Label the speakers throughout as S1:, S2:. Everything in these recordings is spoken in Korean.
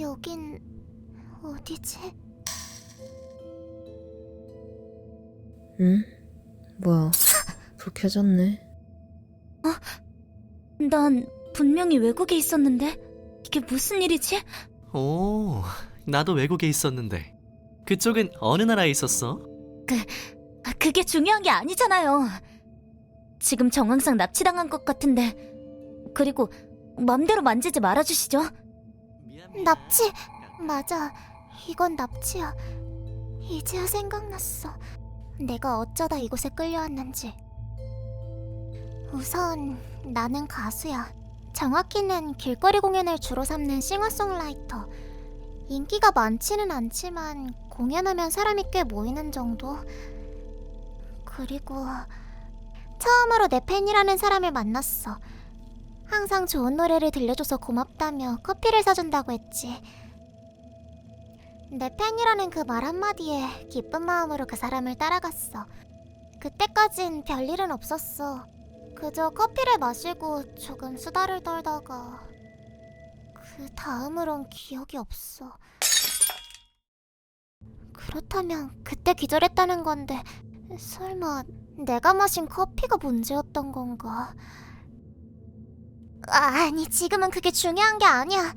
S1: 여긴 어디지?
S2: 응? 뭐야? 불 켜졌네.
S1: 난 분명히 외국에 있었는데 이게 무슨 일이지?
S3: 오, 나도 외국에 있었는데. 그쪽은 어느 나라에 있었어?
S1: 아, 그게 중요한 게 아니잖아요. 지금 정황상 납치당한 것 같은데 그리고 맘대로 만지지 말아주시죠. 납치? 맞아. 이건 납치야. 이제야 생각났어. 내가 어쩌다 이곳에 끌려왔는지. 우선 나는 가수야. 정확히는 길거리 공연을 주로 삼는 싱어송라이터. 인기가 많지는 않지만 공연하면 사람이 꽤 모이는 정도. 그리고 처음으로 내 팬이라는 사람을 만났어. 항상 좋은 노래를 들려줘서 고맙다며 커피를 사준다고 했지. 내 팬이라는 그 말 한마디에 기쁜 마음으로 그 사람을 따라갔어. 그때까진 별일은 없었어. 그저 커피를 마시고 조금 수다를 떨다가 그 다음으론 기억이 없어. 그렇다면 그때 기절했다는 건데 설마 내가 마신 커피가 문제였던 건가? 아, 아니 지금은 그게 중요한 게 아니야.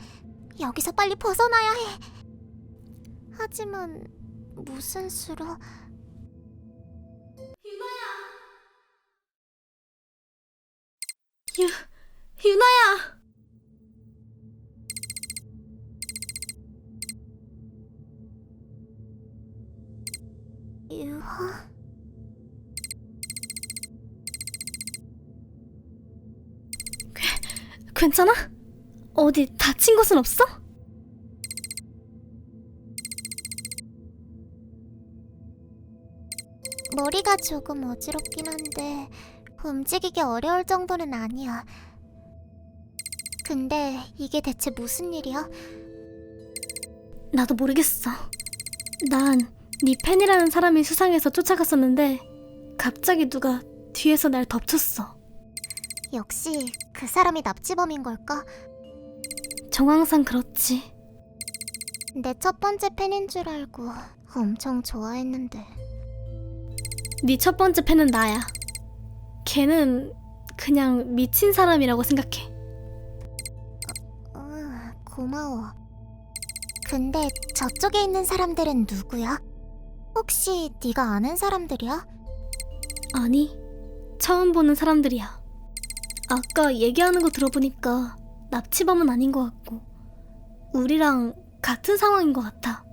S1: 여기서 빨리 벗어나야 해. 하지만 무슨 수로?
S2: 유, 유나야!
S1: 유하?
S2: 괜찮아? 어디 다친 곳은 없어?
S1: 머리가 조금 어지럽긴 한데 움직이기 어려울 정도는 아니야. 근데 이게 대체 무슨 일이야?
S2: 나도 모르겠어. 난 네 팬이라는 사람이 수상해서 쫓아갔었는데 갑자기 누가 뒤에서 날 덮쳤어.
S1: 역시 그 사람이 납치범인 걸까?
S2: 정황상 그렇지.
S1: 내 첫 번째 팬인 줄 알고 엄청 좋아했는데
S2: 네 첫 번째 팬은 나야. 걔는 그냥 미친 사람이라고 생각해.
S1: 응, 고마워. 근데 저쪽에 있는 사람들은 누구야? 혹시 네가 아는 사람들이야?
S2: 아니, 처음 보는 사람들이야. 아까 얘기하는 거 들어보니까 납치범은 아닌 것 같고, 우리랑 같은 상황인 것 같아.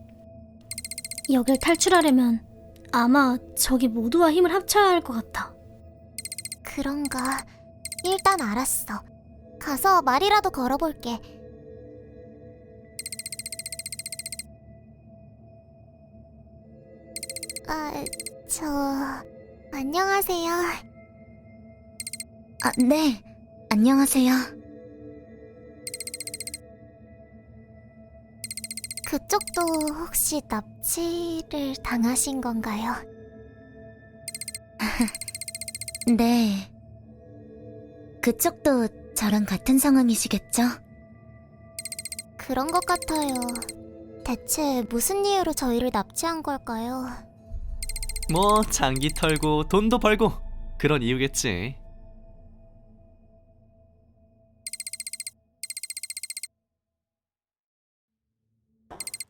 S2: 여길 탈출하려면 아마 저기 모두와 힘을 합쳐야 할 것 같아.
S1: 그런가? 일단 알았어. 가서 말이라도 걸어볼게. 아, 저 안녕하세요. 아, 네. 안녕하세요. 그쪽도 혹시 납치를 당하신 건가요? 네. 그쪽도 저랑 같은 상황이시겠죠? 그런 것 같아요. 대체 무슨 이유로 저희를 납치한 걸까요?
S3: 뭐 장기 털고 돈도 벌고 그런 이유겠지.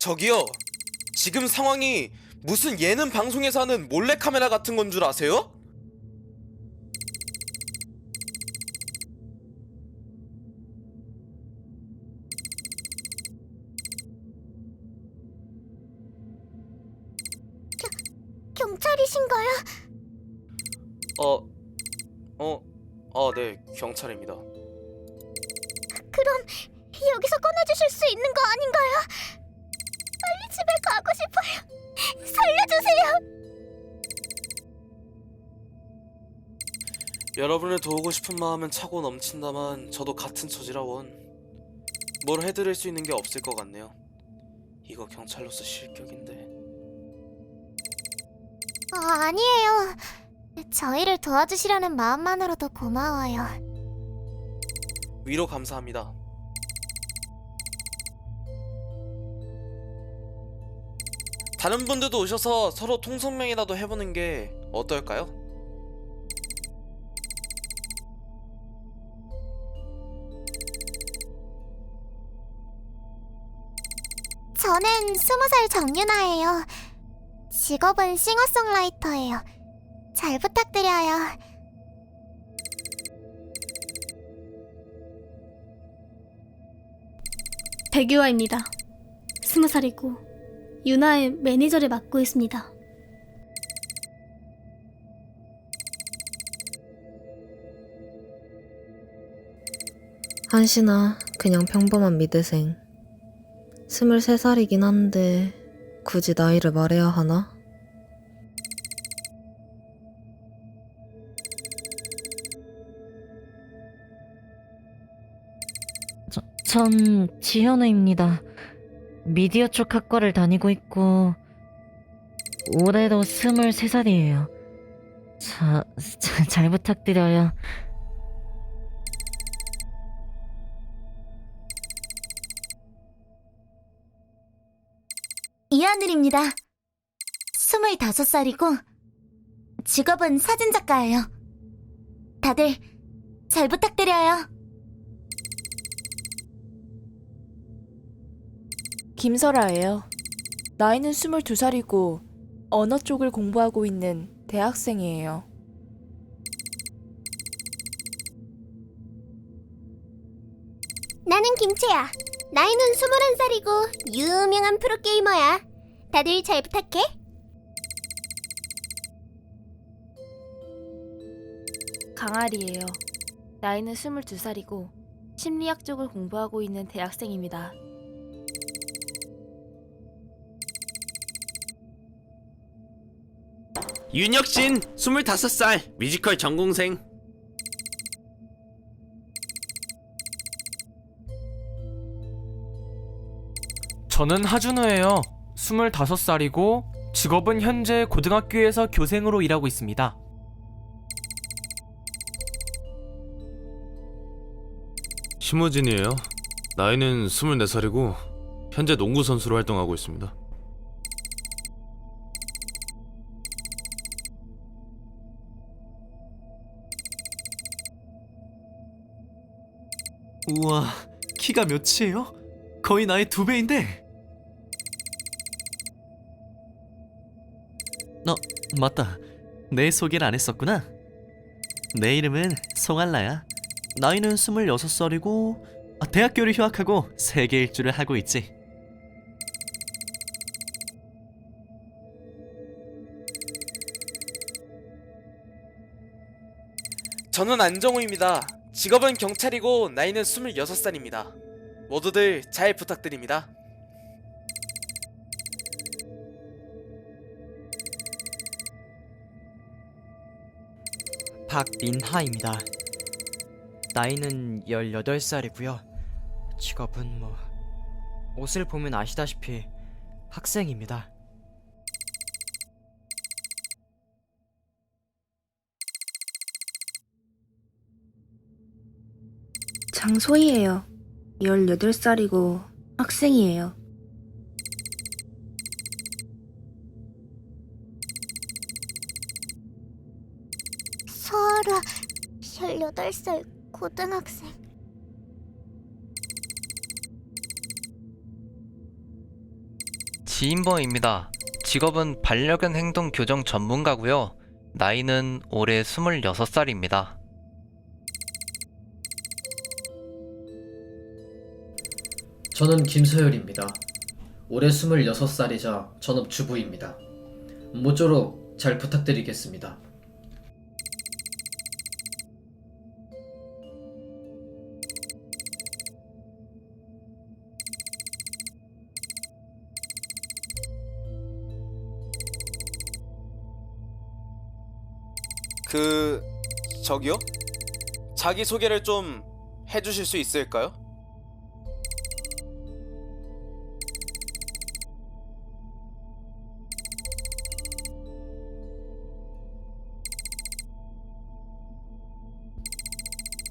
S4: 저기요. 지금 상황이 무슨 예능 방송에서 하는 몰래카메라 같은 건 줄 아세요?
S1: 경찰이신가요?
S4: 어, 어, 어, 네, 경찰입니다.
S1: 그럼 여기서 꺼내주실 수 있는 거 아닌가요? 싶어요. 살려주세요.
S4: 여러분을 도우고 싶은 마음은 차고 넘친다만 저도 같은 처지라 원. 뭘 해드릴 수 있는 게 없을 것 같네요. 이거 경찰로서 실격인데.
S1: 아, 아니에요. 저희를 도와주시려는 마음만으로도 고마워요.
S4: 위로 감사합니다. 다른 분들도 오셔서 서로 통성명이라도 해보는 게 어떨까요?
S1: 저는 스무 살 정윤아예요. 직업은 싱어송라이터예요. 잘 부탁드려요.
S2: 백유아입니다. 스무 살이고 유나의 매니저를 맡고 있습니다.
S5: 한신아, 그냥 평범한 미대생. 23살이긴 한데, 굳이 나이를 말해야 하나?
S6: 전 지현우입니다. 미디어 쪽 학과를 다니고 있고 올해도 23살이에요. 자, 자, 잘 부탁드려요.
S1: 이하늘입니다. 스물다섯 살이고 직업은 사진작가예요. 다들 잘 부탁드려요.
S7: 김설아예요. 나이는 22살이고 언어 쪽을 공부하고 있는 대학생이에요.
S1: 나는 김채야. 나이는 스물한 살이고 유명한 프로게이머야. 다들 잘 부탁해.
S7: 강아리예요. 나이는 22살이고 심리학 쪽을 공부하고 있는 대학생입니다.
S8: 윤혁신 25살 뮤지컬 전공생
S9: 저는 하준호예요. 25살이고 직업은 현재 고등학교에서 교생으로 일하고 있습니다.
S10: 심우진이에요. 나이는 24살이고 현재 농구 선수로 활동하고 있습니다.
S3: 우와, 키가 몇이에요? 거의 나의 두 배인데. 어, 맞다. 내 소개를 안 했었구나. 내 이름은 송알라야. 나이는 26살이고 아, 대학교를 휴학하고 세계 일주를 하고 있지.
S4: 저는 안정우입니다. 직업은 경찰이고 나이는 26살입니다. 모두들 잘 부탁드립니다.
S11: 박민하입니다. 나이는 18살이고요. 직업은 뭐 옷을 보면 아시다시피 학생입니다.
S7: 장소희예요. 18살이고 학생이에요.
S1: 서아라, 18살 고등학생.
S12: 지인범입니다. 직업은 반려견 행동 교정 전문가고요. 나이는 올해 26살입니다.
S13: 저는 김서열입니다. 올해 26살이자 전업주부입니다. 모쪼록 잘 부탁드리겠습니다.
S4: 그 저기요? 자기 소개를 좀 해주실 수 있을까요?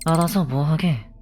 S6: 알아서 뭐 하게.